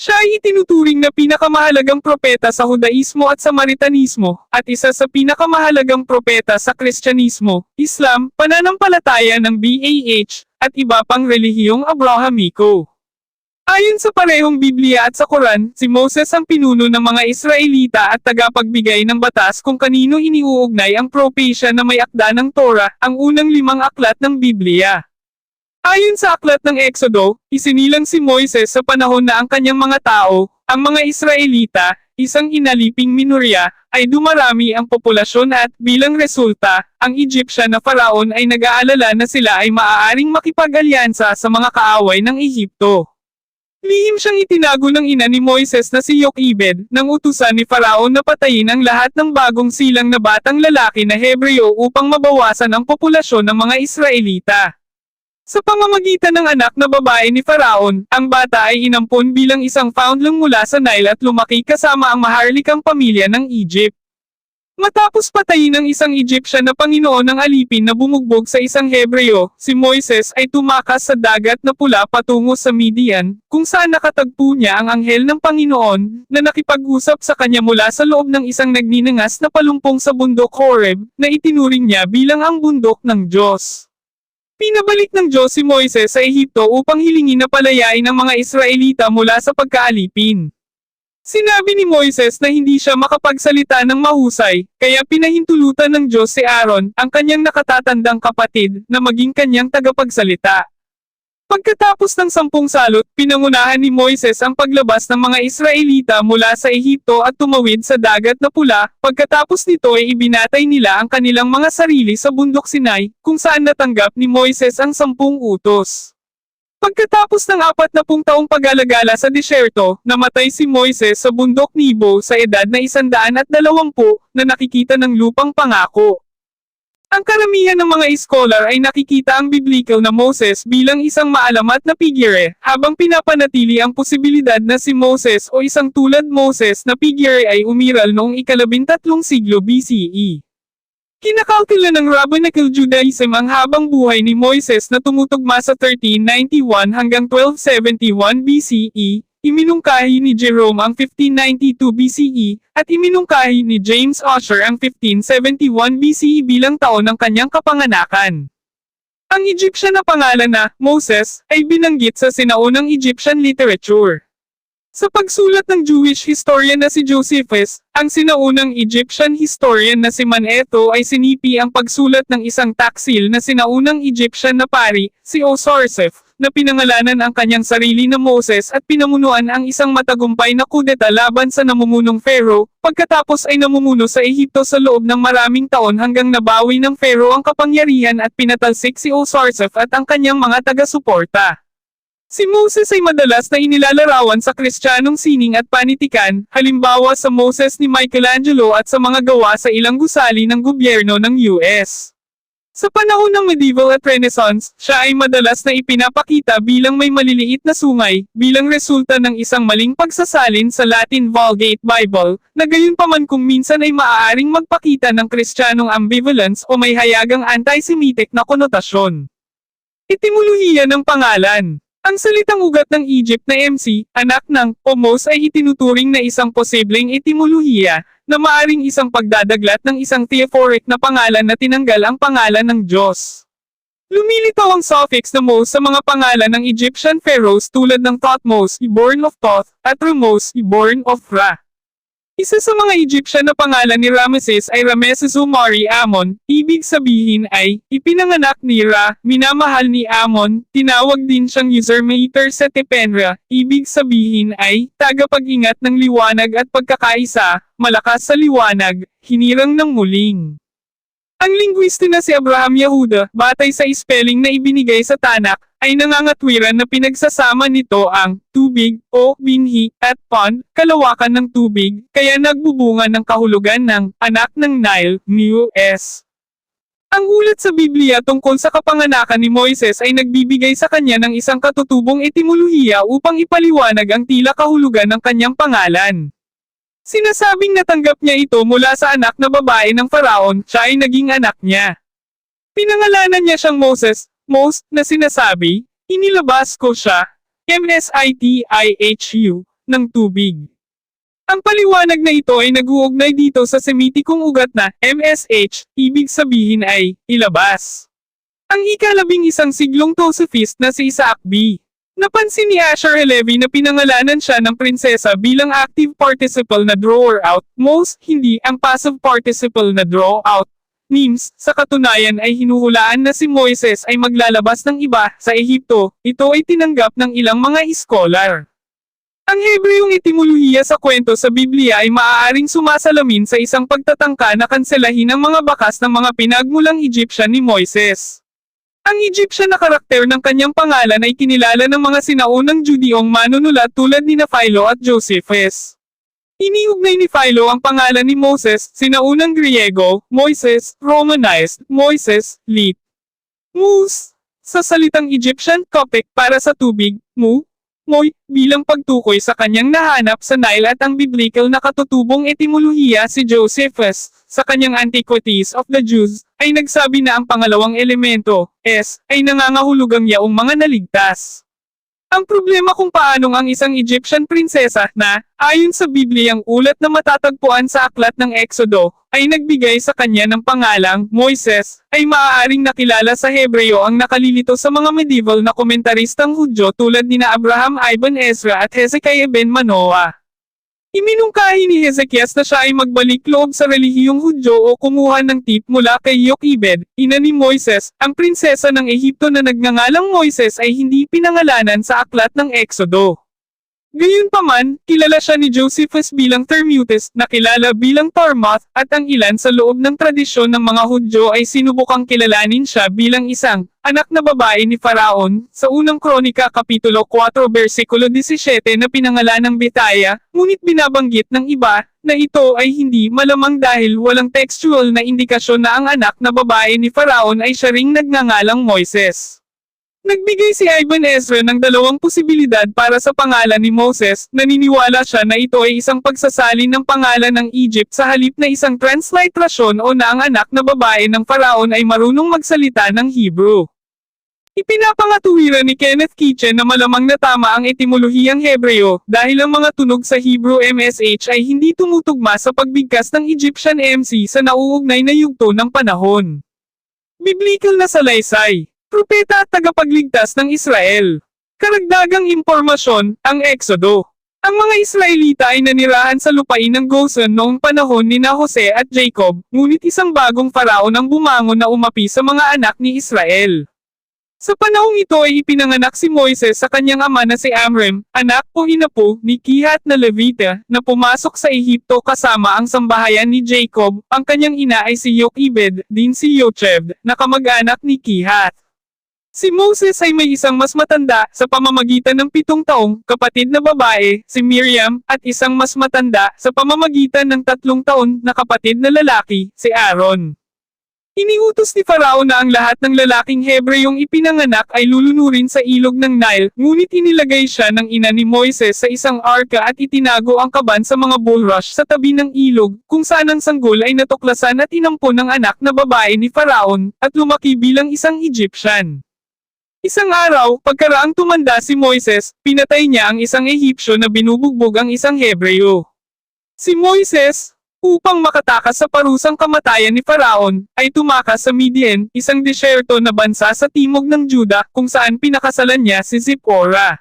Siya ay itinuturing na pinakamahalagang propeta sa Hudaismo at Samaritanismo, at isa sa pinakamahalagang propeta sa Kristyanismo, Islam, pananampalataya ng BAH, at iba pang relihiyong Abrahamiko. Ayon sa parehong Biblia at sa Quran, si Moses ang pinuno ng mga Israelita at tagapagbigay ng batas kung kanino iniuugnay ang propesya na may akda ng Torah, ang unang limang aklat ng Biblia. Ayon sa aklat ng Exodo, isinilang si Moises sa panahon na ang kanyang mga tao, ang mga Israelita, isang inaliping minorya, ay dumarami ang populasyon at, bilang resulta, ang Egyptian na faraon ay nag-aalala na sila ay maaaring makipag-alyansa sa mga kaaway ng Ehipto. Lihim siyang itinago ng ina ni Moises na si Yokibed, ng utusan ni Faraon na patayin ang lahat ng bagong silang na batang lalaki na Hebreo upang mabawasan ang populasyon ng mga Israelita. Sa pamamagitan ng anak na babae ni Faraon, ang bata ay inampon bilang isang foundling mula sa Nile at lumaki kasama ang maharlikang pamilya ng Egypt. Matapos patayin ng isang Egyptian na Panginoon ng alipin na bumugbog sa isang Hebreo, si Moises ay tumakas sa dagat na pula patungo sa Midian, kung saan nakatagpo niya ang anghel ng Panginoon, na nakipag-usap sa kanya mula sa loob ng isang nagninangas na palumpong sa bundok Horeb, na itinuring niya bilang ang bundok ng Diyos. Pinabalik ng Diyos si Moises sa Ehipto upang hilingin na palayain ang mga Israelita mula sa pagkaalipin. Sinabi ni Moises na hindi siya makapagsalita ng mahusay, kaya pinahintulutan ng Diyos si Aaron, ang kanyang nakatatandang kapatid, na maging kanyang tagapagsalita. Pagkatapos ng sampung salot, pinangunahan ni Moises ang paglabas ng mga Israelita mula sa Ehipto at tumawid sa dagat na pula, pagkatapos nito ay ibinatay nila ang kanilang mga sarili sa bundok Sinai, kung saan natanggap ni Moises ang sampung utos. Pagkatapos ng apat na pung taong pag-alagala sa disyerto, namatay si Moises sa bundok Nebo sa edad na isandaan at dalawampu, na nakikita ng lupang pangako. Ang karamihan ng mga scholar ay nakikita ang biblical na Moses bilang isang maalamat na figure, habang pinapanatili ang posibilidad na si Moses o isang tulad Moses na figure ay umiral noong ikalabintatlong siglo BCE. Kinakautila ng Rabbinical Judaism ang habang buhay ni Moises na tumutugma sa 1391 hanggang 1271 BCE, iminungkahi ni Jerome ang 1592 BCE, at iminungkahi ni James Ussher ang 1571 BCE bilang taon ng kanyang kapanganakan. Ang Egyptian na pangalan na Moses ay binanggit sa sinaunang Egyptian literature. Sa pagsulat ng Jewish historian na si Josephus, ang sinaunang Egyptian historian na si Manetho ay sinipi ang pagsulat ng isang taksil na sinaunang Egyptian na pari, si Osarseph, na pinangalanan ang kanyang sarili na Moses at pinamunuan ang isang matagumpay na kudeta laban sa namumunong Pharaoh, pagkatapos ay namumuno sa Ehipto sa loob ng maraming taon hanggang nabawi ng Pharaoh ang kapangyarihan at pinatalsik si Osarseph at ang kanyang mga taga-suporta. Si Moses ay madalas na inilalarawan sa kristyanong sining at panitikan, halimbawa sa Moses ni Michelangelo at sa mga gawa sa ilang gusali ng gobyerno ng US. Sa panahon ng medieval at Renaissance, siya ay madalas na ipinapakita bilang may maliliit na sungay, bilang resulta ng isang maling pagsasalin sa Latin Vulgate Bible, na gayunpaman kung minsan ay maaaring magpakita ng kristyanong ambivalence o may hayagang anti-Semitic na konotasyon. Etimolohiya ng pangalan ang salitang ugat ng Egypt na MC, anak ng, Omos ay itinuturing na isang posibleng etimolohiya, na maaring isang pagdadaglat ng isang theophoric na pangalan na tinanggal ang pangalan ng Diyos. Lumilitaw ang suffix na Mos sa mga pangalan ng Egyptian pharaohs tulad ng Thutmose, born of Thoth, at Ramose, born of Ra. Isa sa mga Egyptian na pangalan ni Ramesses ay Ramesesumari Amon, ibig sabihin ay, ipinanganak ni Ra, minamahal ni Amon, tinawag din siyang usurmator sa Tepenra, ibig sabihin ay, tagapag-ingat ng liwanag at pagkakaisa, malakas sa liwanag, hinirang ng muling. Ang linguiste na si Abraham Yehuda, batay sa spelling na ibinigay sa Tanak, ay nangangatwiran na pinagsasama nito ang tubig o binhi at pond, kalawakan ng tubig, kaya nagbubunga ng kahulugan ng anak ng Nile, Mu S. Ang ulat sa Biblia tungkol sa kapanganakan ni Moises ay nagbibigay sa kanya ng isang katutubong etimolohiya upang ipaliwanag ang tila kahulugan ng kanyang pangalan. Sinasabing natanggap niya ito mula sa anak na babae ng faraon, siya ay naging anak niya. Pinangalanan niya siyang Moses, Mos, na sinasabi, inilabas ko siya, M-S-I-T-I-H-U, ng tubig. Ang paliwanag na ito ay nag-uugnay dito sa Semitikong ugat na MSH, ibig sabihin ay ilabas. Ang ikalabing isang siglong Tosophist na si Isaac B. Napansin ni Asher Halevi na pinangalanan siya ng prinsesa bilang active participle na drawer out, most hindi ang passive participle na draw out. Memes, sa katunayan ay hinuhulaan na si Moises ay maglalabas ng iba sa Ehipto, ito ay tinanggap ng ilang mga scholar. Ang Hebreyong etimolohiya sa kwento sa Biblia ay maaaring sumasalamin sa isang pagtatangka na kanselahin ang mga bakas ng mga pinagmulang Egyptian ni Moises. Ang Egyptian na karakter ng kanyang pangalan ay kinilala ng mga sinaunang Judeong manunulat tulad ni Philo at Josephus. Iniugnay ni Philo ang pangalan ni Moses, sinaunang Griego, Moises, Romanized, Moises, Lit. Mus. Sa salitang Egyptian Coptic para sa tubig, mu, moy, bilang pagtukoy sa kanyang nahanap sa Nile at ang biblical na katutubong etimolohiya si Josephus, sa kanyang Antiquities of the Jews, ay nagsabi na ang pangalawang elemento, S, ay nangangahulugang yaong mga naligtas. Ang problema kung paanong ang isang Egyptian prinsesa na, ayon sa Bibliyang ulat na matatagpuan sa aklat ng Exodo, ay nagbigay sa kanya ng pangalang Moises, ay maaaring nakilala sa Hebreo ang nakalilito sa mga medieval na komentaristang Hudyo tulad nina Abraham Ibn Ezra at Hezekiah ben Manoah. Iminungkahi ni Hezekias na siya ay magbalik loob sa relihiyong Hudyo o kumuha ng tip mula kay Jochebed, ina ni Moises, ang prinsesa ng Ehipto na nagngangalang Moises ay hindi pinangalanan sa aklat ng Exodo. Gayunpaman, kilala siya ni Josephus bilang Thermutis, na kilala bilang Tormoth, at ang ilan sa loob ng tradisyon ng mga Hudyo ay sinubukang kilalanin siya bilang isang anak na babae ni Faraon, sa unang kronika kapitulo 4 versikulo 17 na pinangalan ng Betaya, ngunit binabanggit ng iba, na ito ay hindi malamang dahil walang textual na indikasyon na ang anak na babae ni Faraon ay siya ring nagngangalang Moises. Nagbigay si Ivan Ezra ng dalawang posibilidad para sa pangalan ni Moses, naniniwala siya na ito ay isang pagsasalin ng pangalan ng Egypt sa halip na isang transliterasyon o na ang anak na babae ng Faraon ay marunong magsalita ng Hebrew. Ipinapangatuwiran ni Kenneth Kitchen na malamang na tama ang etimologiyang Hebreo dahil ang mga tunog sa Hebrew MSH ay hindi tumutugma sa pagbigkas ng Egyptian MC sa nauugnay na yugto ng panahon. Biblical na salaysay Propeta at tagapagligtas ng Israel. Karagdagang impormasyon, ang Exodo. Ang mga Israelita ay nanirahan sa lupain ng Goshen noong panahon ni na Jose at Jacob, ngunit isang bagong faraon ang bumangon na umapi sa mga anak ni Israel. Sa panahong ito ay ipinanganak si Moises sa kanyang ama na si Amram, anak o inapo ni Kihat na Levita, na pumasok sa Ehipto kasama ang sambahayan ni Jacob, ang kanyang ina ay si Jochebed, din si Jocheb, na kamag-anak ni Kihat. Si Moses ay may isang mas matanda sa pamamagitan ng pitong taong kapatid na babae, si Miriam, at isang mas matanda sa pamamagitan ng tatlong taon na kapatid na lalaki, si Aaron. Iniutos ni Farao na ang lahat ng lalaking Hebreyong ipinanganak ay lulunurin sa ilog ng Nile, ngunit inilagay siya ng ina ni Moises sa isang arka at itinago ang kaban sa mga bulrush sa tabi ng ilog, kung saan ang sanggol ay natuklasan at inampon ng anak na babae ni Faraon, at lumaki bilang isang Egyptian. Isang araw, pagkaraang tumanda si Moises, pinatay niya ang isang Ehipsyo na binubugbog ang isang Hebreo. Si Moises, upang makatakas sa parusang kamatayan ni Faraon, ay tumakas sa Midian, isang disyerto na bansa sa timog ng Juda, kung saan pinakasalan niya si Zipporah.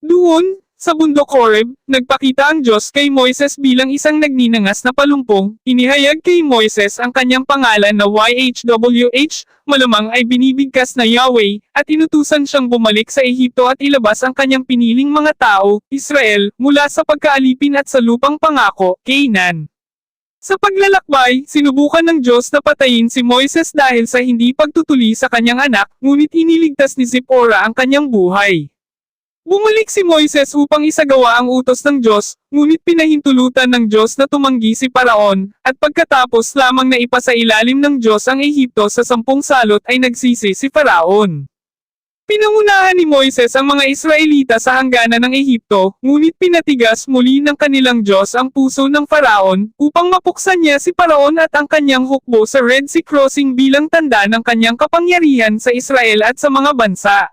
Doon, sa bundok Horeb, nagpakita ang Diyos kay Moises bilang isang nagninangas na palumpong, inihayag kay Moises ang kanyang pangalan na YHWH, malamang ay binibigkas na Yahweh, at inutusan siyang bumalik sa Ehipto at ilabas ang kanyang piniling mga tao, Israel, mula sa pagkaalipin at sa lupang pangako, Canaan. Sa paglalakbay, sinubukan ng Diyos na patayin si Moises dahil sa hindi pagtutuli sa kanyang anak, ngunit iniligtas ni Zipporah ang kanyang buhay. Bumalik si Moises upang isagawa ang utos ng Diyos, ngunit pinahintulutan ng Diyos na tumanggi si Paraon, at pagkatapos lamang na ipasailalim ng Diyos ang Ehipto sa sampung salot ay nagsisi si Paraon. Pinangunahan ni Moises ang mga Israelita sa hangganan ng Ehipto, ngunit pinatigas muli ng kanilang Diyos ang puso ng Faraon, upang mapuksan niya si Paraon at ang kanyang hukbo sa Red Sea Crossing bilang tanda ng kanyang kapangyarihan sa Israel at sa mga bansa.